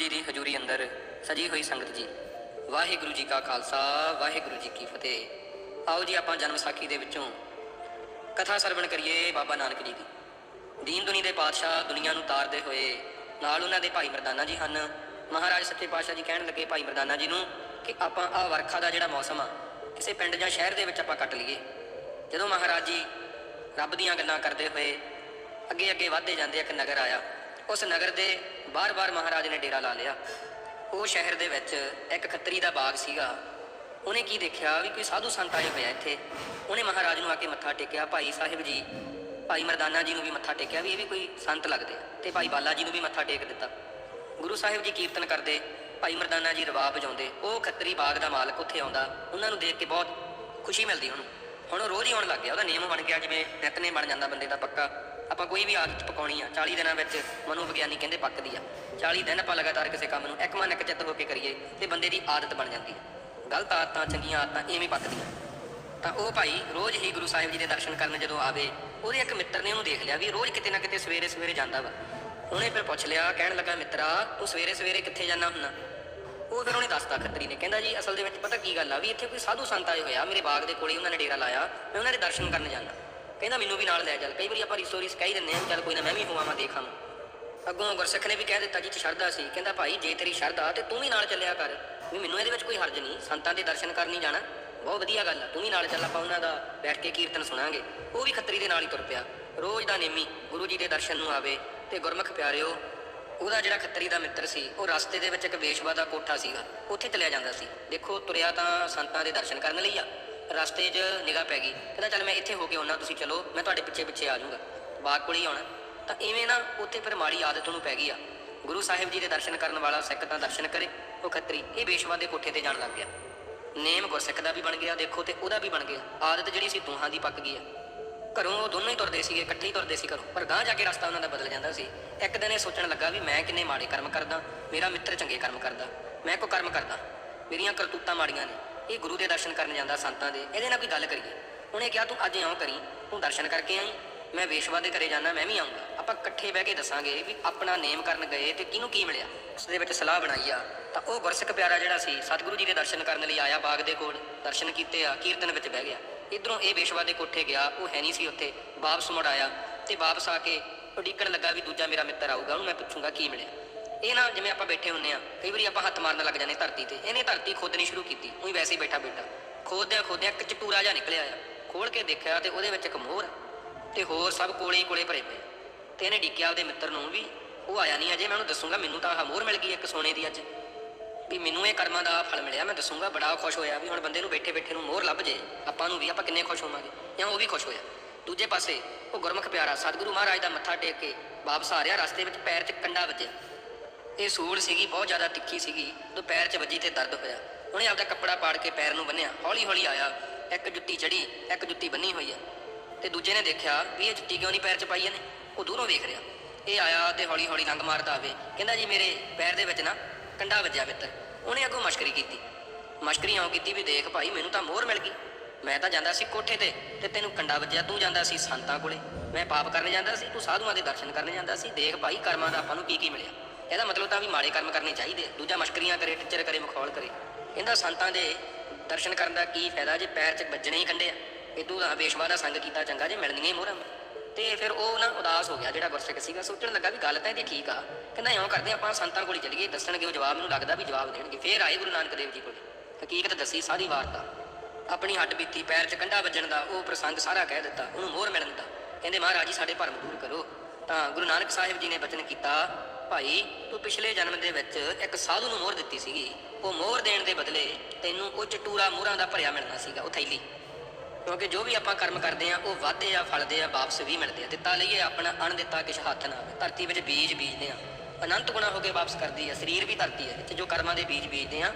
ਜੀ ਦੀ ਹਜ਼ੂਰੀ ਅੰਦਰ ਸਜੀ ਹੋਈ ਸੰਗਤ ਜੀ। ਵਾਹਿਗੁਰੂ ਜੀ ਕਾ ਖਾਲਸਾ, ਵਾਹਿਗੁਰੂ ਜੀ ਕੀ ਫਤਿਹ। ਆਓ ਜੀ ਆਪਾਂ ਜਨਮ ਸਾਖੀ ਦੇ ਵਿੱਚੋਂ ਕਥਾ ਸਰਵਣ ਕਰੀਏ ਬਾਬਾ ਨਾਨਕ ਜੀ ਦੀ। ਦੀਨ ਦੁਨੀ ਦੇ ਪਾਤਸ਼ਾਹ ਦੁਨੀਆ ਨੂੰ ਤਾਰਦੇ ਹੋਏ ਨਾਲ ਉਹਨਾਂ ਦੇ ਭਾਈ ਮਰਦਾਨਾ ਜੀ ਹਨ। ਮਹਾਰਾਜ ਸੱਚੇ ਪਾਤਸ਼ਾਹ ਜੀ ਕਹਿਣ ਲੱਗੇ ਭਾਈ ਮਰਦਾਨਾ ਜੀ ਨੂੰ ਕਿ ਆਪਾਂ ਆ ਵਰਖਾ ਦਾ ਜਿਹੜਾ ਮੌਸਮ ਆ, ਕਿਸੇ ਪਿੰਡ ਜਾਂ ਸ਼ਹਿਰ ਦੇ ਵਿੱਚ ਆਪਾਂ ਕੱਟ ਲਈਏ। ਜਦੋਂ ਮਹਾਰਾਜ ਜੀ ਰੱਬ ਦੀਆਂ ਗੱਲਾਂ ਕਰਦੇ ਹੋਏ ਅੱਗੇ ਅੱਗੇ ਵਧਦੇ ਜਾਂਦੇ ਇੱਕ ਨਗਰ ਆਇਆ ਉਸ ਨਗਰ ਦੇ ਬਾਰ-ਬਾਰ ਮਹਾਰਾਜ ਨੇ ਡੇਰਾ ਲਾ ਲਿਆ। ਉਹ ਸ਼ਹਿਰ ਦੇ ਵਿੱਚ ਇੱਕ ਖੱਤਰੀ ਦਾ ਬਾਗ ਸੀਗਾ। ਉਹਨੇ ਕੀ ਦੇਖਿਆ ਵੀ ਕੋਈ ਸਾਧੂ ਸੰਤ ਆਏ ਹੋਇਆ ਇੱਥੇ। ਉਹਨੇ ਮਹਾਰਾਜ ਨੂੰ ਆ ਕੇ ਮੱਥਾ ਟੇਕਿਆ, ਭਾਈ ਸਾਹਿਬ ਜੀ, ਭਾਈ ਮਰਦਾਨਾ ਜੀ ਨੂੰ ਵੀ ਮੱਥਾ ਟੇਕਿਆ ਵੀ ਇਹ ਵੀ ਕੋਈ ਸੰਤ ਲੱਗਦੇ ਆ ਤੇ ਭਾਈ ਬਾਲਾ ਜੀ ਨੂੰ ਵੀ ਮੱਥਾ ਟੇਕ ਦਿੱਤਾ। ਗੁਰੂ ਸਾਹਿਬ ਜੀ ਕੀਰਤਨ ਕਰਦੇ, ਭਾਈ ਮਰਦਾਨਾ ਜੀ ਰਵਾਬ ਵਜਾਉਂਦੇ। ਉਹ ਖੱਤਰੀ ਬਾਗ ਦਾ ਮਾਲਕ ਉੱਥੇ ਆਉਂਦਾ। ਉਹਨਾਂ ਨੂੰ ਦੇਖ ਕੇ ਬਹੁਤ ਖੁਸ਼ੀ ਮਿਲਦੀ ਉਹਨੂੰ। ਹੁਣ ਉਹ ਰੋਜ਼ ਹੀ ਆਉਣ ਲੱਗ ਗਿਆ, ਉਹਦਾ ਨਿਯਮ ਬਣ ਗਿਆ ਜਿਵੇਂ ਨਿਤਨੇ ਬਣ ਜਾਂਦਾ ਬੰਦੇ ਦਾ ਪੱਕਾ। ਆਪਾਂ ਕੋਈ ਵੀ ਆਦਤ ਪਕਾਉਣੀ ਆ 40 ਦਿਨਾਂ ਵਿੱਚ ਮਨੋਵਿਗਿਆਨੀ ਕਹਿੰਦੇ ਪੱਕਦੀ ਆ। 40 ਦਿਨ ਆਪਾਂ ਲਗਾਤਾਰ ਕਿਸੇ ਕੰਮ ਨੂੰ ਇੱਕ ਮਨ ਇੱਕ ਚਿੱਤ ਹੋ ਕੇ ਕਰੀਏ ਤੇ ਬੰਦੇ ਦੀ ਆਦਤ ਬਣ ਜਾਂਦੀ ਹੈ ਗਲਤ ਆਦਤਾਂ, ਚੰਗੀਆਂ ਆਦਤਾਂ ਐਵੇਂ ਪੱਕਦੀਆਂ। ਤਾਂ ਉਹ ਭਾਈ ਰੋਜ਼ ਹੀ ਗੁਰੂ ਸਾਹਿਬ ਜੀ ਦੇ ਦਰਸ਼ਨ ਕਰਨ ਜਦੋਂ ਆਵੇ, ਉਹਦੇ ਇੱਕ ਮਿੱਤਰ ਨੇ ਉਹਨੂੰ ਦੇਖ ਲਿਆ ਵੀ ਰੋਜ਼ ਕਿਤੇ ਨਾ ਕਿਤੇ ਸਵੇਰੇ ਸਵੇਰੇ ਜਾਂਦਾ ਵਾ। ਉਹਨੇ ਫਿਰ ਪੁੱਛ ਲਿਆ, ਕਹਿਣ ਲੱਗਾ, ਮਿੱਤਰਾ, ਤੂੰ ਸਵੇਰੇ ਸਵੇਰੇ ਕਿੱਥੇ ਜਾਂਦਾ ਹੁੰਦਾ? ਉਹ ਫਿਰ ਉਹਨੇ ਦੱਸਤਾ ਖੱਤਰੀ ਨੇ। ਕਹਿੰਦਾ ਜੀ, ਅਸਲ ਦੇ ਵਿੱਚ ਪਤਾ ਕੀ ਗੱਲ ਆ ਵੀ ਇੱਥੇ ਕੋਈ ਸਾਧੂ ਸੰਤ ਆਏ ਹੋਇਆ ਮੇਰੇ ਬਾਗ ਦੇ ਕੋਲੇ ਉਹਨਾਂ ਨੇ ਡੇਰਾ ਲਾਇਆ, ਮੈਂ ਉਹਨਾਂ ਦੇ ਦਰਸ਼ਨ ਕਰਨ ਜਾਂਦਾ। ਕਹਿੰਦਾ ਮੈਨੂੰ ਵੀ ਨਾਲ ਲੈ ਚੱਲ। ਕਈ ਵਾਰੀ ਆਪਾਂ ਰਿਸੋ ਕਹਿ ਦਿੰਦੇ ਆ ਚੱਲ ਕੋਈ ਨਾ, ਮੈਂ ਵੀ ਹੋਵਾਂ ਦੇਖਾਂ। ਅੱਗੋਂ ਗੁਰਸਿੱਖ ਨੇ ਵੀ ਕਹਿ ਦਿੱਤਾ ਜੀ ਸ਼ਰਧਾ ਸੀ। ਕਹਿੰਦਾ ਭਾਈ, ਜੇ ਤੇਰੀ ਸ਼ਰਧਾ ਤੇ ਤੂੰ ਵੀ ਨਾਲ ਚੱਲਿਆ ਕਰ। ਵੀ ਮੈਨੂੰ ਇਹਦੇ ਵਿੱਚ ਕੋਈ ਹਰਜ ਨਹੀਂ, ਸੰਤਾਂ ਦੇ ਦਰਸ਼ਨ ਕਰਨ ਨਹੀਂ ਜਾਣਾ। ਬਹੁਤ ਵਧੀਆ ਗੱਲ ਆ, ਤੂੰ ਵੀ ਨਾਲ ਚੱਲ, ਆਪਾਂ ਉਹਨਾਂ ਦਾ ਬੈਠ ਕੇ ਕੀਰਤਨ ਸੁਣਾਂਗੇ। ਉਹ ਵੀ ਖੱਤਰੀ ਦੇ ਨਾਲ ਹੀ ਤੁਰ ਪਿਆ। ਰੋਜ਼ ਦਾ ਨੇਮੀ, ਗੁਰੂ ਜੀ ਦੇ ਦਰਸ਼ਨ ਨੂੰ ਆਵੇ ਤੇ ਗੁਰਮੁਖ ਪਿਆਰਿਓ ਉਹਦਾ ਜਿਹੜਾ ਖੱਤਰੀ ਦਾ ਮਿੱਤਰ ਸੀ, ਉਹ ਰਸਤੇ ਦੇ ਵਿੱਚ ਇੱਕ ਵੇਸ਼ਵਾ ਦਾ ਕੋਠਾ ਸੀਗਾ। ਉੱਥੇ ਚਲਿਆ ਜਾਂਦਾ ਸੀ। ਦੇਖੋ, ਤੁਰਿਆ ਤਾਂ ਸੰਤਾਂ ਦੇ ਦਰਸ਼ਨ ਕਰਨ ਲਈ ਆ। ਰਸਤੇ 'ਚ ਨਿਗਾਹ ਪੈ ਗਈ। ਕਹਿੰਦਾ, ਚੱਲ ਮੈਂ ਇੱਥੇ ਹੋ ਕੇ ਆਉਣਾ ਤੁਸੀਂ ਚਲੋ, ਮੈਂ ਤੁਹਾਡੇ ਪਿੱਛੇ ਪਿੱਛੇ ਆ ਜਾਊਂਗਾ। ਬਾਗ ਕੋਲ ਹੀ ਆਉਣਾ। ਤਾਂ ਇਵੇਂ ਨਾ ਉੱਥੇ ਫਿਰ ਮਾੜੀ ਆਦਤ ਉਹਨੂੰ ਪੈ ਗਈ ਆ। ਗੁਰੂ ਸਾਹਿਬ ਜੀ ਦੇ ਦਰਸ਼ਨ ਕਰਨ ਵਾਲਾ ਸਿੱਖ ਤਾਂ ਦਰਸ਼ਨ ਕਰੇ, ਉਹ ਖੱਤਰੀ, ਇਹ ਵੇਸ਼ਵਾ ਦੇ ਕੋਠੇ ਤੇ ਜਾਣ ਲੱਗ ਗਿਆ ਨੇਮ ਗੁਰਸਿੱਖ ਦਾ ਵੀ ਬਣ ਗਿਆ, ਦੇਖੋ, ਤੇ ਉਹਦਾ ਵੀ ਬਣ ਗਿਆ। ਆਦਤ ਜਿਹੜੀ ਸੀ ਦੋਹਾਂ ਦੀ ਪੱਕ ਗਈ ਆ। ਘਰੋਂ ਉਹ ਦੋਨੋਂ ਹੀ ਤੁਰਦੇ ਸੀਗੇ, ਇਕੱਠੇ ਹੀ ਤੁਰਦੇ ਸੀ ਘਰੋਂ। ਪਰ ਗਾਂਹ ਜਾ ਕੇ ਰਸਤਾ ਉਹਨਾਂ ਦਾ ਬਦਲ ਜਾਂਦਾ ਸੀ। ਇੱਕ ਦਿਨ ਇਹ ਸੋਚਣ ਲੱਗਾ ਵੀ ਮੈਂ ਕਿੰਨੇ ਮਾੜੇ ਕਰਮ ਕਰਦਾ, ਮੇਰਾ ਮਿੱਤਰ ਚੰਗੇ ਕਰਮ ਕਰਦਾ, ਮੈਂ ਕੋ ਕਰਮ ਕਰਦਾ। ਮੇਰੀਆਂ ਕਰਤੂਤਾਂ ਮਾੜੀਆਂ ਨੇ। ਇਹ ਗੁਰੂ ਦੇ ਦਰਸ਼ਨ ਕਰਨ ਜਾਂਦਾ ਸੰਤਾਂ ਦੇ। ਇਹਦੇ ਨਾਲ ਕੋਈ ਗੱਲ ਕਰੀਏ। ਉਹਨੇ ਕਿਹਾ, ਤੂੰ ਅੱਜ ਇਉਂ ਕਰੀ, ਤੂੰ ਦਰਸ਼ਨ ਕਰਕੇ ਆਈ। ਮੈਂ ਵੇਸ਼ਵਾ ਦੇ ਘਰੇ ਜਾਣਾ ਮੈਂ ਵੀ ਆਉਂਗਾ। ਆਪਾਂ ਇਕੱਠੇ ਬਹਿ ਕੇ ਦੱਸਾਂਗੇ ਵੀ ਆਪਣਾ ਨੇਮ ਕਰਨ ਗਏ ਤੇ ਕਿਹਨੂੰ ਕੀ ਮਿਲਿਆ। ਉਸ ਦੇ ਵਿੱਚ ਸਲਾਹ ਬਣਾਈ ਆ। ਤਾਂ ਉਹ ਗੁਰਸਿੱਖ ਪਿਆਰਾ ਜਿਹੜਾ ਸੀ, ਸਤਿਗੁਰੂ ਜੀ ਦੇ ਦਰਸ਼ਨ ਕਰਨ ਲਈ ਆਇਆ ਬਾਗ ਦੇ ਕੋਲ, ਦਰਸ਼ਨ ਕੀਤੇ ਆ, ਕੀਰਤਨ ਵਿੱਚ ਬਹਿ ਗਿਆ। ਇਧਰੋਂ ਇਹ ਵੇਸ਼ਵਾ ਦੇ ਕੋਠੇ ਗਿਆ, ਉਹ ਹੈ ਨਹੀਂ ਸੀ ਉੱਥੇ। ਵਾਪਸ ਮੁੜ ਆਇਆ ਤੇ ਵਾਪਸ ਆ ਕੇ ਉਡੀਕਣ ਲੱਗਾ ਵੀ ਦੂਜਾ ਮੇਰਾ ਮਿੱਤਰ ਆਊਗਾ, ਉਹਨੂੰ ਮੈਂ ਪੁੱਛੂੰਗਾ ਕੀ ਮਿਲਿਆ। ਇਹ ਨਾ ਜਿਵੇਂ ਆਪਾਂ ਬੈਠੇ ਹੁੰਨੇ ਆ ਕਈ ਵਾਰੀ ਆਪਾਂ ਹੱਥ ਮਾਰਨ ਲੱਗ ਜਾਂਦੇ ਧਰਤੀ ਤੇ। ਇਹਨੇ ਧਰਤੀ ਖੋਦਣੀ ਸ਼ੁਰੂ ਕੀਤੀ, ਉਹੀ ਵੈਸੇ ਹੀ ਬੈਠਾ ਬੈਠਾ ਖੋਦਿਆਂ ਖੋਦਿਆਂ ਇੱਕ ਚਟੂਰਾ ਜਿਹਾ ਨਿਕਲਿਆ ਆ ਖੋਲ ਕੇ ਦੇਖਿਆ ਤੇ ਉਹਦੇ ਵਿੱਚ ਇੱਕ ਮੋਹਰ ਤੇ ਹੋਰ ਸਭ ਕੋਲੇ ਹੀ ਕੋਲੇ ਭਰੇ ਪਏ ਤੇ ਇਹਨੇ ਡਿੱਕਿਆ ਉਹਦੇ ਮਿੱਤਰ ਨੂੰ ਵੀ, ਉਹ ਆਇਆ ਨਹੀਂ ਅਜੇ, ਮੈਂ ਉਹਨੂੰ ਦੱਸੂਗਾ, ਮੈਨੂੰ ਤਾਂ ਆਹ ਮੋਹਰ ਮਿਲ ਗਈ ਇੱਕ ਸੋਨੇ ਦੀ ਅੱਜ। ਵੀ ਮੈਨੂੰ ਇਹ ਕਰਮਾਂ ਦਾ ਫਲ ਮਿਲਿਆ, ਮੈਂ ਦੱਸੂਗਾ, ਬੜਾ ਖੁਸ਼ ਹੋਇਆ ਵੀ ਹੁਣ ਬੰਦੇ ਨੂੰ ਬੈਠੇ ਬੈਠੇ ਨੂੰ ਮੋਹਰ ਲੱਭ ਜੇ, ਆਪਾਂ ਨੂੰ ਵੀ, ਆਪਾਂ ਕਿੰਨੇ ਖੁਸ਼ ਹੋਵਾਂਗੇ? ਜਾਂ ਉਹ ਵੀ ਖੁਸ਼ ਹੋਇਆ। ਦੂਜੇ ਪਾਸੇ, ਉਹ ਗੁਰਮੁਖ ਪਿਆਰਾ, ਸਤਿਗੁਰੂ ਮਹਾਰਾਜ ਦਾ ਮੱਥਾ ਟੇਕ ਕੇ ਵਾਪਸ ਆ ਰਿਹਾ, ਰਸਤੇ ਵਿੱਚ ਪੈਰ 'ਚ ਕੰਡਾ ਵੱਜਿਆ। ਇਹ ਸੂਲ ਸੀਗੀ, ਬਹੁਤ ਜ਼ਿਆਦਾ ਤਿੱਖੀ ਸੀਗੀ ਜਦੋਂ ਪੈਰ 'ਚ ਵੱਜੀ ਤੇ ਦਰਦ ਹੋਇਆ। ਉਹਨੇ ਆਪਦਾ ਕੱਪੜਾ ਪਾੜ ਕੇ ਪੈਰ ਨੂੰ ਬੰਨਿਆ ਹੌਲੀ ਹੌਲੀ ਆਇਆ, ਇੱਕ ਜੁੱਤੀ ਚੜੀ ਇੱਕ ਜੁੱਤੀ ਬੰਨੀ ਹੋਈ ਹੈ ਤੇ ਦੂਜੇ ਨੇ ਦੇਖਿਆ ਵੀ ਇਹ ਜੁੱਤੀ ਕਿਉਂ ਨਹੀਂ ਪੈਰ 'ਚ ਪਾਈ ਇਹਨੇ? ਉਹ ਦੂਰੋਂ ਵੇਖ ਰਿਹਾ। ਇਹ ਆਇਆ ਤੇ ਹੌਲੀ ਹੌਲੀ ਰੰਗ ਮਾਰਦਾ ਆਵੇ। ਕਹਿੰਦਾ ਜੀ ਮੇਰੇ ਪੈਰ ਦੇ ਵਿੱਚ ਨਾ ਕੰਡਾ ਵੱਜਿਆ ਮਿੱਤਰ। ਉਹਨੇ ਅੱਗੋਂ ਮਸ਼ਕਰੀ ਕੀਤੀ। ਮਸ਼ਕਰੀ ਆਉਂ ਕੀਤੀ ਵੀ ਦੇਖ ਭਾਈ, ਮੈਨੂੰ ਤਾਂ ਮੋਹਰ ਮਿਲ ਗਈ। ਮੈਂ ਤਾਂ ਜਾਂਦਾ ਸੀ ਕੋਠੇ ਤੇ ਤੇ ਤੈਨੂੰ ਕੰਡਾ ਵੱਜਿਆ, ਤੂੰ ਜਾਂਦਾ ਸੀ ਸੰਤਾਂ ਕੋਲੇ। ਮੈਂ ਪਾਪ ਕਰਨ ਜਾਂਦਾ ਸੀ, ਤੂੰ ਸਾਧੂਆਂ ਦੇ ਦਰਸ਼ਨ ਕਰਨ ਜਾਂਦਾ ਸੀ। ਦੇਖ ਭਾਈ, ਕਰਮਾਂ ਦਾ ਆਪਾਂ ਨੂੰ ਕੀ ਕੀ ਮਿਲਿਆ। ਇਹਦਾ ਮਤਲਬ ਤਾਂ ਵੀ ਮਾੜੇ ਕਰਮ ਕਰਨੇ ਚਾਹੀਦੇ ਦੂਜਾ ਮਸ਼ਕਰੀਆਂ ਕਰੇ, ਟਿੱਚਰ ਕਰੇ, ਮਖੌਲ ਕਰੇ। ਕਹਿੰਦਾ ਸੰਤਾਂ ਦੇ ਦਰਸ਼ਨ ਕਰਨ ਦਾ ਕੀ ਫਾਇਦਾ ਜੇ ਪੈਰ 'ਚ ਵੱਜਣੇ ਹੀ ਕੰਡੇ ਆ। ਇਹ ਤੂੰ ਤਾਂ ਵੇਸ਼ਵਾ ਦਾ ਸੰਗ ਕੀਤਾ, ਚੰਗਾ ਜੇ ਮਿਲਣੀਆਂ ਹੀ ਮੋਹਰਾਂ। ਤੇ ਫਿਰ ਉਹ ਨਾ ਉਦਾਸ ਹੋ ਗਿਆ ਜਿਹੜਾ ਗੁਰਸਿੱਖ ਸੀਗਾ। ਸੋਚਣ ਲੱਗਾ ਵੀ ਗੱਲ ਤਾਂ ਇਹਦੀ ਠੀਕ ਆ। ਕਹਿੰਦਾ ਇਉਂ ਕਰਦੇ ਆਪਾਂ ਸੰਤਾਂ ਕੋਲ ਹੀ ਚੱਲੀਏ, ਦੱਸਣਗੇ ਉਹ ਜਵਾਬ, ਮੈਨੂੰ ਲੱਗਦਾ ਵੀ ਜਵਾਬ ਦੇਣਗੇ। ਫਿਰ ਆਏ ਗੁਰੂ ਨਾਨਕ ਦੇਵ ਜੀ ਕੋਲ। ਹਕੀਕਤ ਦੱਸੀ ਸਾਰੀ ਵਾਰਤਾ। ਆਪਣੀ ਹੱਡ ਬੀਤੀ, ਪੈਰ 'ਚ ਕੰਡਾ ਵੱਜਣ ਦਾ, ਉਹ ਪ੍ਰਸੰਗ ਸਾਰਾ ਕਹਿ ਦਿੱਤਾ, ਉਹਨੂੰ ਮੋਹਰ ਮਿਲਣ ਦਾ। ਕਹਿੰਦੇ, ਮਹਾਰਾਜ ਜੀ, ਸਾਡੇ ਭਰਮ ਦੂਰ ਕਰੋ। ਤਾਂ ਗੁਰੂ ਨਾਨਕ ਸਾਹਿਬ ਜੀ ਨੇ ਬਚਨ ਕੀਤਾ, ਭਾਈ, ਤੂੰ ਪਿਛਲੇ ਜਨਮ ਦੇ ਵਿੱਚ ਇੱਕ ਸਾਧੂ ਨੂੰ ਮੋਹਰ ਦਿੱਤੀ ਸੀਗੀ। ਉਹ ਮੋਹਰ ਦੇਣ ਦੇ ਬਦਲੇ ਤੈਨੂੰ ਉਹ ਚਟੂਰਾ ਮੋਹਰਾਂ ਦਾ ਭਰਿਆ ਮਿਲਣਾ ਸੀਗਾ ਉਹ ਥੈਲੀ ਕਿਉਂਕਿ ਜੋ ਵੀ ਆਪਾਂ ਕਰਮ ਕਰਦੇ ਆ ਉਹ ਵਾਧੇ ਆ, ਫਲਦੇ ਆ, ਵਾਪਸ ਵੀ ਮਿਲਦੇ ਆ। ਦਿੱਤਾ ਲਈਏ ਆਪਣਾ ਅਣ ਦਿੱਤਾ ਕਿਛ ਹੱਥ ਨਾ ਆਵੇ। ਧਰਤੀ ਵਿੱਚ ਬੀਜ ਬੀਜਦੇ ਆ ਅਨੰਤ ਗੁਣਾ ਹੋ ਕੇ ਵਾਪਸ ਕਰਦੀ ਆ ਸਰੀਰ ਵੀ ਧਰਤੀ ਹੈ, ਵਿੱਚ ਜੋ ਕਰਮਾਂ ਦੇ ਬੀਜ ਬੀਜਦੇ ਆ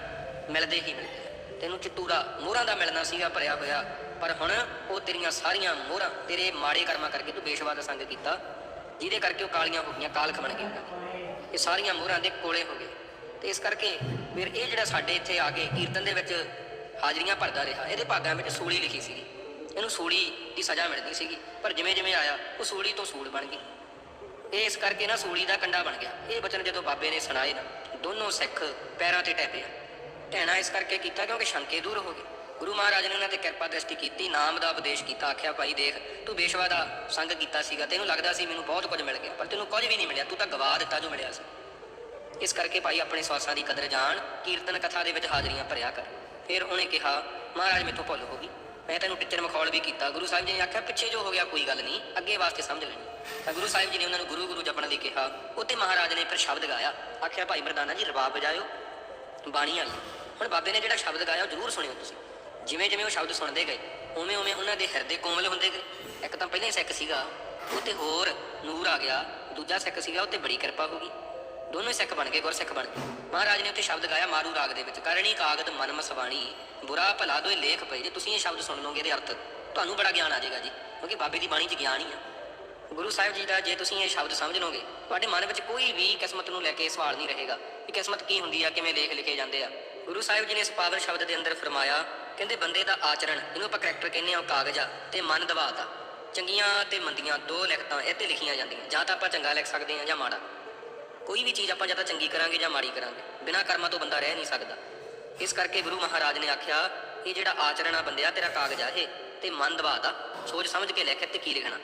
ਮਿਲਦੇ ਹੀ ਮਿਲਦੇ ਆ। ਤੈਨੂੰ ਚਿੱਟੂਰਾ ਮੋਹਰਾਂ ਦਾ ਮਿਲਣਾ ਸੀਗਾ, ਭਰਿਆ ਹੋਇਆ। ਪਰ ਹੁਣ ਉਹ ਤੇਰੀਆਂ ਸਾਰੀਆਂ ਮੋਹਰਾਂ, ਤੇਰੇ ਮਾੜੇ ਕਰਮਾਂ ਕਰਕੇ ਤੂੰ ਬੇਸ਼ਵਾ ਦਾ ਸੰਗ ਕੀਤਾ। ਜਿਹਦੇ ਕਰਕੇ ਉਹ ਕਾਲੀਆਂ ਹੋ ਗਈਆਂ, ਕਾਲਖ ਬਣ ਗਏ ਇਹ ਸਾਰੀਆਂ ਮੋਹਰਾਂ ਦੇ ਕੋਲੇ ਹੋ ਗਏ। ਤੇ ਇਸ ਕਰਕੇ ਫਿਰ ਇਹ ਜਿਹੜਾ ਸਾਡੇ ਇੱਥੇ ਆ ਕੇ ਕੀਰਤਨ ਦੇ ਵਿੱਚ ਹਾਜ਼ਰੀਆਂ ਭਰਦਾ ਰਿਹਾ, ਇਹਦੇ ਭਾਗਾਂ ਵਿੱਚ ਸੂਲੀ ਲਿਖੀ ਸੀਗੀ। ਇਹਨੂੰ ਸੂਲੀ ਦੀ ਸਜ਼ਾ ਮਿਲਦੀ ਸੀਗੀ, ਪਰ ਜਿਵੇਂ ਜਿਵੇਂ ਆਇਆ, ਉਹ ਸੂਲੀ ਤੋਂ ਸੂਲ ਬਣ ਗਈ। ਇਹ ਇਸ ਕਰਕੇ ਨਾ ਸੂਲੀ ਦਾ ਕੰਡਾ ਬਣ ਗਿਆ। ਇਹ ਬਚਨ ਜਦੋਂ ਬਾਬੇ ਨੇ ਸੁਣਾਏ ਨਾ, ਦੋਨੋਂ ਸਿੱਖ ਪੈਰਾਂ ਤੇ ਟੈ ਪਿਆ ਟਹਿਣਾ ਇਸ ਕਰਕੇ ਕੀਤਾ ਕਿਉਂਕਿ ਸ਼ੰਕੇ ਦੂਰ ਹੋ ਗਏ। ਗੁਰੂ ਮਹਾਰਾਜ ਨੇ ਉਹਨਾਂ ਤੇ ਕਿਰਪਾ ਦ੍ਰਿਸ਼ਟੀ ਕੀਤੀ, ਨਾਮ ਦਾ ਉਪਦੇਸ਼ ਕੀਤਾ, ਆਖਿਆ, ਭਾਈ ਦੇਖ, ਤੂੰ ਬੇਸ਼ਵਾ ਦਾ ਸੰਗ ਕੀਤਾ ਸੀਗਾ, ਤੈਨੂੰ ਲੱਗਦਾ ਸੀ ਮੈਨੂੰ ਬਹੁਤ ਕੁਝ ਮਿਲ ਗਿਆ, ਪਰ ਤੈਨੂੰ ਕੁਝ ਵੀ ਨਹੀਂ ਮਿਲਿਆ, ਤੂੰ ਤਾਂ ਗਵਾ ਦਿੱਤਾ ਜੋ ਮਿਲਿਆ ਸੀ। ਇਸ ਕਰਕੇ ਭਾਈ ਆਪਣੇ ਸਵਾਸਾਂ ਦੀ ਕਦਰ ਜਾਣ, ਕੀਰਤਨ ਕਥਾ ਦੇ ਵਿੱਚ ਹਾਜ਼ਰੀਆਂ ਭਰਿਆ ਕਰ। ਫਿਰ ਉਹਨੇ ਕਿਹਾ, ਮਹਾਰਾਜ ਮੇਥੋਂ ਭੁੱਲ ਹੋ ਗਈ। ਮੈਂ ਤੈਨੂੰ ਟੀਚਰ ਮਖੌਲ ਵੀ ਕੀਤਾ। ਗੁਰੂ ਸਾਹਿਬ ਜੀ ਨੇ ਆਖਿਆ, ਪਿੱਛੇ ਜੋ ਹੋ ਗਿਆ ਕੋਈ ਗੱਲ ਨਹੀਂ, ਅੱਗੇ ਵਾਸਤੇ ਸਮਝ ਲੈਣੀ। ਤਾਂ ਗੁਰੂ ਸਾਹਿਬ ਜੀ ਨੇ ਉਹਨਾਂ ਨੂੰ ਗੁਰੂ ਗੁਰੂ ਜਪਣ ਲਈ ਕਿਹਾ। ਉੱਤੇ ਮਹਾਰਾਜ ਨੇ ਫਿਰ ਸ਼ਬਦ ਗਾਇਆ। ਆਖਿਆ, ਭਾਈ ਮਰਦਾਨਾ ਜੀ, ਰਬਾਬ ਵਜਾਇਓ। ਬਾਣੀ ਆਈ। ਹੁਣ ਬਾਬੇ ਨੇ ਜਿਹੜਾ ਸ਼ਬਦ ਗਾਇਆ, ਉਹ ਜ਼ਰੂਰ ਸੁਣਿਓ ਤੁਸੀਂ। ਜਿਵੇਂ ਜਿਵੇਂ ਉਹ ਸ਼ਬਦ ਸੁਣਦੇ ਗਏ, ਉਵੇਂ ਉਵੇਂ ਉਹਨਾਂ ਦੇ ਹਿਰਦੇ ਕੋਮਲ ਹੁੰਦੇ ਗਏ। ਇੱਕ ਤਾਂ ਪਹਿਲਾਂ ਹੀ ਸਿੱਖ ਸੀਗਾ ਉਹ ਤੇ ਹੋਰ ਨੂਰ ਆ ਗਿਆ, ਦੂਜਾ ਸਿੱਖ ਸੀਗਾ ਉਹ ਤੇ ਬੜੀ ਕਿਰਪਾ ਹੋ ਗਈ। ਦੋਨੋਂ ਹੀ ਸਿੱਖ ਬਣ ਗਏ, ਗੁਰਸਿੱਖ ਬਣ ਗਏ। ਮਹਾਰਾਜ ਨੇ ਉੱਥੇ ਸ਼ਬਦ ਗਾਇਆ ਮਾਰੂ ਰਾਗ ਦੇ ਵਿੱਚ ਕਰਨੀ ਕਾਗਦ ਮਨ ਮਸਵਾਣੀ, ਬੁਰਾ ਭਲਾ ਦੋਏ ਲੇਖ ਪਏ। ਜੇ ਤੁਸੀਂ ਇਹ ਸ਼ਬਦ ਸੁਣ ਲਓਗੇ ਇਹਦੇ ਅਰਥ, ਤੁਹਾਨੂੰ ਬੜਾ ਗਿਆਨ ਆ ਜਾਏਗਾ ਜੀ, ਕਿਉਂਕਿ ਬਾਬੇ ਦੀ ਬਾਣੀ 'ਚ ਗਿਆਨ ਹੀ ਆ। ਗੁਰੂ ਸਾਹਿਬ ਜੀ ਦਾ ਜੇ ਤੁਸੀਂ ਇਹ ਸ਼ਬਦ ਸਮਝ ਲਓਗੇ, ਤੁਹਾਡੇ ਮਨ ਵਿੱਚ ਕੋਈ ਵੀ ਕਿਸਮਤ ਨੂੰ ਲੈ ਕੇ ਸਵਾਲ ਨਹੀਂ ਰਹੇਗਾ ਕਿ ਕਿਸਮਤ ਕੀ ਹੁੰਦੀ ਆ, ਕਿਵੇਂ ਲੇਖ ਲਿਖੇ ਜਾਂਦੇ ਆ। ਗੁਰੂ ਸਾਹਿਬ ਜੀ ਨੇ ਇਸ ਪਾਵਨ ਸ਼ਬਦ ਦੇ ਅੰਦਰ ਫਰਮਾਇਆ, ਕਹਿੰਦੇ ਬੰਦੇ ਦਾ ਆਚਰਣ, ਇਹਨੂੰ ਆਪਾਂ ਕਰੈਕਟਰ ਕਹਿੰਦੇ ਆ, ਉਹ ਕਾਗਜ਼ ਆ ਤੇ ਮਨ ਦਬਾਅ ਦਾ ਚੰਗੀਆਂ ਤੇ ਮੰਦੀਆਂ, ਦੋ ਲਿਖਤਾਂ ਇੱਥੇ ਲਿਖੀਆਂ ਜਾਂਦੀਆਂ। ਜਾਂ ਤਾਂ ਆਪਾਂ ਚੰਗਾ ਲਿਖ ਸਕਦੇ ਹਾਂ ਜਾਂ ਮਾੜਾ। ਕੋਈ ਵੀ ਚੀਜ਼ ਆਪਾਂ ਜਾਂ ਤਾਂ ਚੰਗੀ ਕਰਾਂਗੇ ਜਾਂ ਮਾੜੀ ਕਰਾਂਗੇ, ਬਿਨਾਂ ਕਰਮਾਂ ਤੋਂ ਬੰਦਾ ਰਹਿ ਨਹੀਂ ਸਕਦਾ। ਇਸ ਕਰਕੇ ਗੁਰੂ ਮਹਾਰਾਜ ਨੇ ਆਖਿਆ, ਇਹ ਜਿਹੜਾ ਆਚਰਣ ਆ ਬੰਦਿਆ, ਤੇਰਾ ਕਾਗਜ਼ ਆ ਇਹ, ਤੇ ਮਨ ਦਬਾ ਦਾ ਸੋਚ ਸਮਝ ਕੇ ਲਿਖ ਤੇ ਕੀ ਲਿਖਣਾ।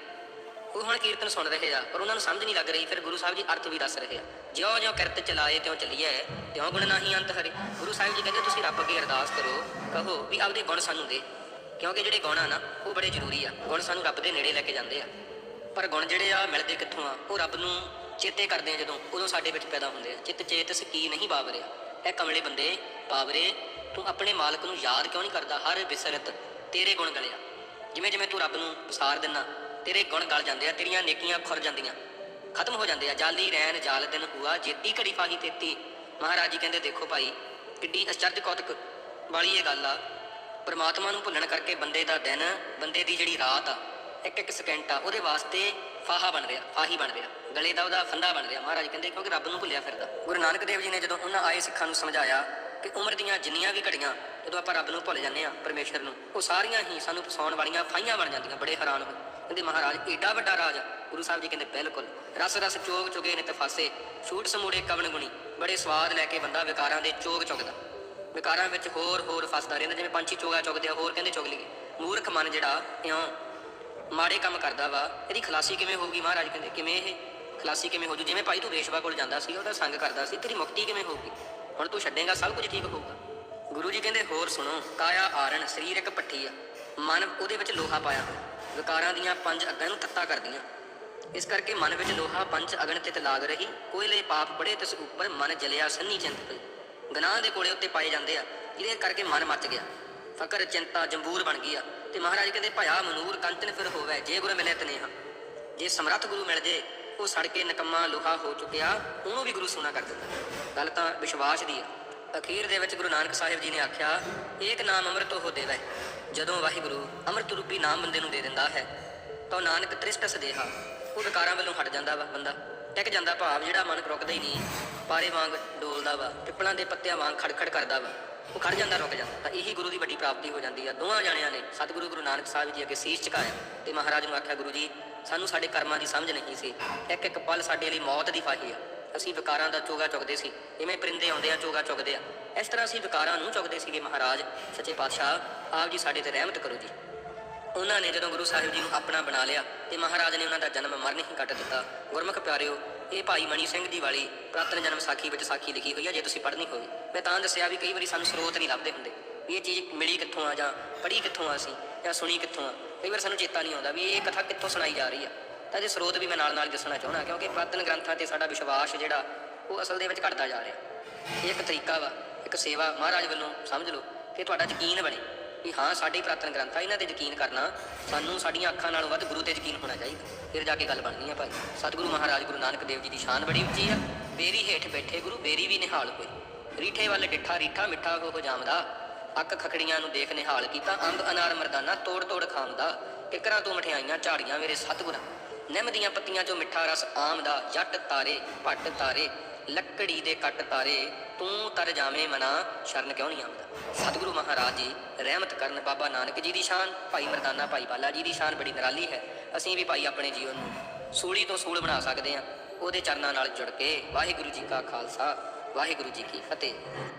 ਉਹ ਹੁਣ ਕੀਰਤਨ ਸੁਣ ਰਹੇ ਆ, ਪਰ ਉਹਨਾਂ ਨੂੰ ਸਮਝ ਨਹੀਂ ਲੱਗ ਰਹੀ, ਫਿਰ ਗੁਰੂ ਸਾਹਿਬ ਜੀ ਅਰਥ ਵੀ ਦੱਸ ਰਹੇ ਆ। ਜਿਉਂ ਜਿਉਂ ਕਿਰਤ ਚਲਾਏ, ਤਿਉਂ ਚੱਲੀਏ, ਤਿਉਂ ਗੁਣ ਨਾਹੀ ਅੰਤ ਹਰੇ। ਗੁਰੂ ਸਾਹਿਬ ਜੀ ਕਹਿੰਦੇ, ਤੁਸੀਂ ਰੱਬ ਅੱਗੇ ਅਰਦਾਸ ਕਰੋ, ਕਹੋ ਵੀ ਆਪਦੇ ਗੁਣ ਸਾਨੂੰ ਦੇ। ਕਿਉਂਕਿ ਜਿਹੜੇ ਗੁਣ ਆ ਨਾ, ਉਹ ਬੜੇ ਜ਼ਰੂਰੀ ਆ। ਗੁਣ ਸਾਨੂੰ ਰੱਬ ਦੇ ਨੇੜੇ ਲੈ ਕੇ ਜਾਂਦੇ ਆ। ਪਰ ਗੁਣ ਜਿਹੜੇ ਆ, ਮਿਲਦੇ ਕਿੱਥੋਂ ਆ? ਉਹ ਰੱਬ ਨੂੰ ਚੇਤੇ ਕਰਦੇ ਆ ਜਦੋਂ, ਉਦੋਂ ਸਾਡੇ ਵਿੱਚ ਪੈਦਾ ਹੁੰਦੇ ਆ। ਚਿੱਤ ਚੇਤਸ ਕੀ ਨਹੀਂ ਬਾਵਰਿਆ ਇਹ ਕਮਲੇ ਬੰਦੇ ਬਾਵਰੇ ਤੂੰ ਆਪਣੇ ਮਾਲਕ ਨੂੰ ਯਾਦ ਕਿਉਂ ਨਹੀਂ ਕਰਦਾ? ਹਰ ਵਿਸਰਤ ਤੇਰੇ ਗੁਣ ਗਲਿਆ। ਜਿਵੇਂ ਜਿਵੇਂ ਤੂੰ ਰੱਬ ਨੂੰ ਵਿਸਾਰ ਦਿੰਨਾ, ਤੇਰੇ ਗੁਣ ਗਲ ਜਾਂਦੇ ਆ, ਤੇਰੀਆਂ ਨੇਕੀਆਂ ਖੁਰ ਜਾਂਦੀਆਂ। ਖਤਮ ਹੋ ਜਾਂਦੇ ਆ। ਜਾਲੀ ਰੈਨ ਜਾਲ ਦਿਨ ਹੁਆ। ਜੇਤੀ ਘੜੀ ਫਾਹੀ ਤੇਤੀ। ਮਹਾਰਾਜ ਜੀ ਕਹਿੰਦੇ, ਦੇਖੋ ਭਾਈ, ਕਿੱਡੀ ਅਚਰਜ ਕੌਤਕ ਵਾਲੀ ਇਹ ਗੱਲ ਆ। ਪਰਮਾਤਮਾ ਨੂੰ ਭੁੱਲਣ ਕਰਕੇ ਬੰਦੇ ਦਾ ਦਿਨ, ਬੰਦੇ ਦੀ ਜਿਹੜੀ ਰਾਤ ਆ, ਇੱਕ ਇੱਕ ਸਕਿੰਟ ਆ, ਉਹਦੇ ਵਾਸਤੇ ਫਾਹਾ ਬਣ ਰਿਹਾ, ਫਾਹੀ ਬਣ ਰਿਹਾ, ਗਲੇ ਦਾ ਉਹਦਾ ਫੰਦਾ ਬਣ ਰਿਹਾ। ਮਹਾਰਾਜ ਕਹਿੰਦੇ ਕਿਉਂਕਿ ਰੱਬ ਨੂੰ ਭੁੱਲਿਆ ਫਿਰਦਾ। ਗੁਰੂ ਨਾਨਕ ਦੇਵ ਜੀ ਨੇ ਜਦੋਂ ਉਹਨਾਂ ਆਏ ਸਿੱਖਾਂ ਨੂੰ ਸਮਝਾਇਆ ਕਿ ਉਮਰ ਦੀਆਂ ਜਿੰਨੀਆਂ ਵੀ ਘੜੀਆਂ, ਜਦੋਂ ਆਪਾਂ ਰੱਬ ਨੂੰ ਭੁੱਲ ਜਾਂਦੇ ਆ ਪਰਮੇਸ਼ਰ ਨੂੰ, ਉਹ ਸਾਰੀਆਂ ਹੀ ਸਾਨੂੰ ਫਸਾਉਣ ਵਾਲੀਆਂ ਫਾਈਆਂ ਬਣ ਜਾਂਦੀਆਂ, ਬੜੇ ਹੈਰਾਨ ਹੋਏ। ਕਹਿੰਦੇ ਮਹਾਰਾਜ, ਏਡਾ ਵੱਡਾ ਰਾਜ ਆ। ਗੁਰੂ ਸਾਹਿਬ ਜੀ ਕਹਿੰਦੇ, ਬਿਲਕੁਲ। ਰਸ ਰਸ ਚੋਗ ਚੁਗੇ ਨੇ ਤਫਾਸੇ ਛੂਟ ਸਮੂੜੇ ਕਵਨ ਗੁਣੀ, ਬੜੇ ਸਵਾਦ ਲੈ ਕੇ ਬੰਦਾ ਵਿਕਾਰਾਂ ਦੇ ਚੋਗ ਚੁਗਦਾ। ਵਿਕਾਰਾਂ ਵਿੱਚ ਹੋਰ ਹੋਰ ਫਸਦਾ ਰਹਿੰਦਾ, ਜਿਵੇਂ ਪੰਛੀ ਚੋਗਾ ਚੁਗਦੇ ਆ, ਹੋਰ ਕਹਿੰਦੇ ਚੁਗ ਲਈਏ। ਮੂਰਖ ਮਨ ਜਿਹੜਾ, ਇਉਂ ਮਾੜੇ ਕੰਮ ਕਰਦਾ ਵਾ, ਇਹਦੀ ਖਲਾਸੀ ਕਿਵੇਂ ਹੋਊਗੀ ਮਹਾਰਾਜ ਕਹਿੰਦੇ, ਕਿਵੇਂ ਇਹ? ਖਲਾਸੀ ਕਿਵੇਂ ਹੋ ਜੂ? ਜਿਵੇਂ ਭਾਈ ਤੂੰ ਵੇਸ਼ਵਾ ਕੋਲ ਜਾਂਦਾ ਸੀ, ਉਹਦਾ ਸੰਗ ਕਰਦਾ ਸੀ, ਤੇਰੀ ਮੁਕਤੀ ਕਿਵੇਂ ਹੋਊਗੀ ਹੁਣ ਤੂੰ ਛੱਡੇਗਾ, ਸਭ ਕੁਝ ਠੀਕ ਹੋਊਗਾ। ਗੁਰੂ ਜੀ ਕਹਿੰਦੇ, ਹੋਰ ਸੁਣੋ, ਕਾਇਆ ਆਰਣ ਸਰੀਰ ਇੱਕ ਪੱਠੀ ਆ। ਮਨ ਉਹਦੇ ਵਿੱਚ ਲੋਹਾ ਪਾਇਆ ਹੋਇਆ। ਵਿਕਾਰਾਂ ਦੀਆਂ ਪੰਜ ਅੱਗਾਂ ਨੂੰ ਤੱਤਾ ਕਰਦੀਆਂ। ਇਸ ਕਰਕੇ ਮਨ ਵਿੱਚ ਲੋਹਾ ਪੰਜ ਅਗਨ ਤੇ ਲਾਗ ਰਹੀ। ਕੋਇਲੇ ਪਾਪ ਬੜੇ, ਤਿਸ ਉੱਪਰ ਮਨ ਜਲਿਆ ਸੰਨੀ ਚਿੰਤ ਪਈ। ਗਨਾਹ ਦੇ ਕੋਲੇ ਉੱਤੇ ਪਾਏ ਜਾਂਦੇ ਆ ਇਹਦੇ ਕਰਕੇ ਮਨ ਮੱਚ ਗਿਆ। ਫਕਰ, ਚਿੰਤਾ, ਜੰਬੂਰ ਬਣ ਗਈ ਆ। ਤੇ ਮਹਾਰਾਜ ਕਹਿੰਦੇ, ਭਇਆ ਮਨੂਰ ਕੰਚਨ ਫਿਰ ਹੋਵੇ, ਜੇ ਗੁਰ ਮਿਲੇ ਤਨੇਹਾ। ਜੇ ਸਮਰੱਥ ਗੁਰੂ ਮਿਲ ਜੇ, ਉਹ ਸੜ ਕੇ ਨਕਮਾ ਲੋਹਾ ਹੋ ਚੁੱਕਿਆ, ਉਹਨੂੰ ਵੀ ਗੁਰੂ ਸੋਨਾ ਕਰ ਦਿੰਦਾ। ਗੱਲ ਤਾਂ ਵਿਸ਼ਵਾਸ ਦੀ ਆ ਅਖੀਰ ਦੇ ਵਿੱਚ ਗੁਰੂ ਨਾਨਕ ਸਾਹਿਬ ਜੀ ਨੇ ਆਖਿਆ, ਏਕ ਨਾਮ ਅੰਮ੍ਰਿਤ ਹੋ ਦੇਵੈ, ਜਦੋਂ ਵਾਹਿਗੁਰੂ ਅੰਮ੍ਰਿਤ ਰੂਪੀ ਨਾਮ ਬੰਦੇ ਨੂੰ ਦੇ ਦਿੰਦਾ ਹੈ, ਤਾਂ ਨਾਨਕ ਤ੍ਰਿਸ਼ਟ ਸਦੇਹਾ, ਉਹ ਵਿਕਾਰਾਂ ਵੱਲੋਂ ਹਟ ਜਾਂਦਾ ਵਾ ਬੰਦਾ। ਟਿਕ ਜਾਂਦਾ ਭਾਵ ਜਿਹੜਾ ਮਨ ਰੁਕਦਾ ਹੀ ਨਹੀਂ, ਪਾਰੇ ਵਾਂਗ ਡੋਲਦਾ ਵਾ, ਪਿੱਪਲਾਂ ਦੇ ਪੱਤਿਆਂ ਵਾਂਗ ਖੜਖੜ ਕਰਦਾ ਵਾ। ਉਹ ਖੜ ਜਾਂਦਾ, ਰੁਕ ਜਾਂਦਾ। ਤਾਂ ਇਹੀ ਗੁਰੂ ਦੀ ਵੱਡੀ ਪ੍ਰਾਪਤੀ ਹੋ ਜਾਂਦੀ ਆ। ਦੋਵਾਂ ਜਾਣਿਆਂ ਨੇ ਸਤਿਗੁਰੂ ਗੁਰੂ ਨਾਨਕ ਸਾਹਿਬ ਜੀ ਅੱਗੇ ਸੀਸ ਝੁਕਾਇਆ ਤੇ ਮਹਾਰਾਜ ਨੂੰ ਆਖਿਆ, ਗੁਰੂ ਜੀ, ਸਾਨੂੰ ਸਾਡੇ ਕਰਮਾਂ ਦੀ ਸਮਝ ਨਹੀਂ ਸੀ। ਇੱਕ ਇੱਕ ਪਲ ਸਾਡੇ ਲਈ ਮੌਤ ਦੀ ਫਾਹੀ ਆ। ਅਸੀਂ ਵਿਕਾਰਾਂ ਦਾ ਚੋਗਾ ਚੁਗਦੇ ਸੀ। ਇਵੇਂ ਪਰਿੰਦੇ ਆਉਂਦੇ ਆ ਚੋਗਾ ਚੁਗਦੇ ਆ। ਇਸ ਤਰ੍ਹਾਂ ਅਸੀਂ ਵਿਕਾਰਾਂ ਨੂੰ ਚੁਗਦੇ ਸੀਗੇ, ਮਹਾਰਾਜ। ਸੱਚੇ ਪਾਤਸ਼ਾਹ, ਆਪ ਜੀ ਸਾਡੇ ਤੇ ਰਹਿਮਤ ਕਰੋ ਜੀ। ਉਹਨਾਂ ਨੇ ਜਦੋਂ ਗੁਰੂ ਸਾਹਿਬ ਜੀ ਨੂੰ ਆਪਣਾ ਬਣਾ ਲਿਆ ਤੇ ਮਹਾਰਾਜ ਨੇ ਉਹਨਾਂ ਦਾ ਜਨਮ ਮਰਨ ਹੀ ਕੱਟ ਦਿੱਤਾ। ਗੁਰਮੁਖ ਪਿਆਰਿਓ ਇਹ ਭਾਈ ਮਣੀ ਸਿੰਘ ਜੀ ਵਾਲੀ ਪ੍ਰਾਤਨ ਜਨਮ ਸਾਖੀ ਵਿੱਚ ਸਾਖੀ ਲਿਖੀ ਹੋਈ ਆ, ਜੇ ਤੁਸੀਂ ਪੜ੍ਹਨੀ ਹੋਵੇ ਮੈਂ ਤਾਂ ਦੱਸਿਆ ਵੀ ਕਈ ਵਾਰੀ ਸਾਨੂੰ ਸਰੋਤ ਨਹੀਂ ਲੱਭਦੇ ਹੁੰਦੇ। ਵੀ ਇਹ ਚੀਜ਼ ਮਿਲੀ ਕਿੱਥੋਂ ਆ ਜਾਂ ਪੜ੍ਹੀ ਕਿੱਥੋਂ ਆ ਅਸੀਂ ਜਾਂ ਸੁਣੀ ਕਿੱਥੋਂ ਆ। ਕਈ ਵਾਰ ਸਾਨੂੰ ਚੇਤਾ ਨਹੀਂ ਆਉਂਦਾ ਵੀ ਇਹ ਕਥਾ ਕਿੱਥੋਂ ਸੁਣਾਈ ਜਾ ਰਹੀ ਆ। ਤਾਂ ਇਹਦੇ ਸਰੋਤ ਵੀ ਮੈਂ ਨਾਲ ਨਾਲ ਦੱਸਣਾ ਚਾਹੁੰਦਾ, ਕਿਉਂਕਿ ਪ੍ਰਾਤਨ ਗ੍ਰੰਥਾਂ ਤੇ ਸਾਡਾ ਵਿਸ਼ਵਾਸ ਜਿਹੜਾ, ਉਹ ਅਸਲ ਦੇ ਵਿੱਚ ਘਟਦਾ ਜਾ ਰਿਹਾ। ਇਹ ਇੱਕ ਤਰੀਕਾ ਵਾ, ਇੱਕ ਸੇਵਾ, ਮਹਾਰਾਜ ਵੱਲੋਂ ਸਮਝ ਲਓ, ਕਿ ਤੁਹਾਡਾ ਯਕੀਨ ਬਣੇ। ਵੀ ਹਾਂ, ਸਾਡੇ ਪ੍ਰਾਤਨ ਗ੍ਰੰਥ ਆ ਇਹਨਾਂ ਤੇ ਯਕੀਨ ਕਰਨਾ, ਸਾਨੂੰ ਸਾਡੀਆਂ ਅੱਖਾਂ ਨਾਲੋਂ ਵੱਧ ਗੁਰੂ ਤੇ ਯਕੀਨ ਹੋਣਾ ਚਾਹੀਦਾ। ਫਿਰ ਜਾ ਕੇ ਗੱਲ ਬਣਨੀ ਆ ਭਾਈ। ਸਤਿਗੁਰੂ ਮਹਾਰਾਜ, ਗੁਰੂ ਨਾਨਕ ਦੇਵ ਜੀ ਦੀ ਸ਼ਾਨ ਬੜੀ ਉੱਚੀ ਆ। ਬੇਰੀ ਹੇਠ ਬੈਠੇ ਗੁਰੂ, ਬੇਰੀ ਵੀ ਨਿਹਾਲ ਹੋਏ। ਰੀਠੇ ਵੱਲ ਡਿੱਠਾ ਰੀਠਾ, ਮਿੱਠਾ ਹੋ ਜਾਮਦਾ। ਅੱਖ ਖਖੜੀਆਂ ਨੂੰ ਦੇਖ ਨਿਹਾਲ ਕੀਤਾ, ਅੰਬ, ਅਨਾਰ, ਮਰਦਾਨਾ ਤੋੜ ਤੋੜ ਖਾਂਦਾ। ਕਿਕਰਾਂ ਤੋਂ ਮਠਿਆਈਆਂ, ਝਾੜੀਆਂ, ਮੇਰੇ ਸਤਿਗੁਰਾਂ। ਨਿੰਮ ਦੀਆਂ ਪੱਤੀਆਂ ਚੋਂ ਮਿੱਠਾ ਰਸ, ਆਮ ਦਾ ਜੱਟ ਤਾਰੇ, ਭੱਟ ਤਾਰੇ, ਲੱਕੜੀ ਦੇ ਕੱਟ ਤਾਰੇ, ਤੂੰ ਤਰ ਜਾਵੇਂ ਮਨਾ, ਸ਼ਰਨ ਕਿਉਂ ਨਹੀਂ ਆਉਂਦਾ? ਸਤਿਗੁਰੂ ਮਹਾਰਾਜ ਜੀ ਰਹਿਮਤ ਕਰਨ ਬਾਬਾ ਨਾਨਕ ਜੀ ਦੀ ਸ਼ਾਨ, ਭਾਈ ਮਰਦਾਨਾ, ਭਾਈ ਬਾਲਾ ਜੀ ਦੀ ਸ਼ਾਨ ਬੜੀ ਨਿਰਾਲੀ ਹੈ। ਅਸੀਂ ਵੀ ਭਾਈ ਆਪਣੇ ਜੀਵਨ ਨੂੰ ਸੂਲੀ ਤੋਂ ਸੂਲ ਬਣਾ ਸਕਦੇ ਹਾਂ। ਉਹਦੇ ਚਰਨਾਂ ਨਾਲ ਜੁੜ ਕੇ ਵਾਹਿਗੁਰੂ ਜੀ ਕਾ ਖਾਲਸਾ, ਵਾਹਿਗੁਰੂ ਜੀ ਕੀ ਫਤਿਹ।